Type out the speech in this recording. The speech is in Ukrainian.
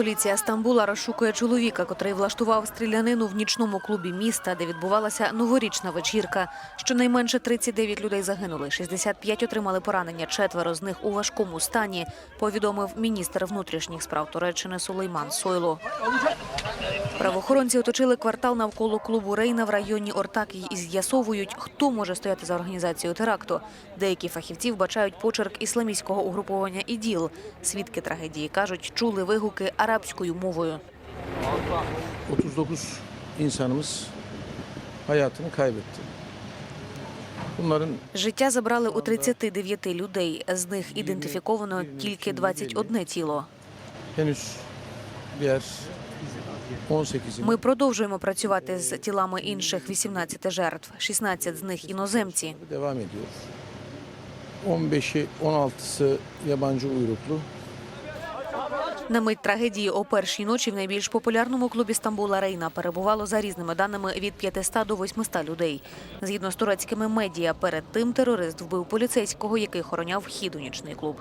Поліція Стамбула розшукує чоловіка, котрий влаштував стрілянину в нічному клубі міста, де відбувалася новорічна вечірка. Щонайменше 39 людей загинули, 65 отримали поранення, четверо з них у важкому стані, повідомив міністр внутрішніх справ Туреччини Сулейман Сойло. Правоохоронці оточили квартал навколо клубу Рейна в районі Ортаки і з'ясовують, хто може стояти за організацією теракту. Деякі фахівці вбачають почерк ісламістського угруповання ІДІЛ. Свідки трагедії кажуть, чули вигуки арабською мовою. 39 insanımız hayatını kaybetti. Життя забрали у 39 людей. З них ідентифіковано тільки 21 тіло. henüz diğer 18'in Ми продовжуємо працювати з тілами інших 18 жертв. 16 з них іноземці. devam ediyor. 15'i 16'sı yabancı uyruklu. На мить трагедії о першій ночі в найбільш популярному клубі Стамбула Рейна перебувало за різними даними від 500 до 800 людей. Згідно з турецькими медіа, перед тим терорист вбив поліцейського, який охороняв вхід у нічний клуб.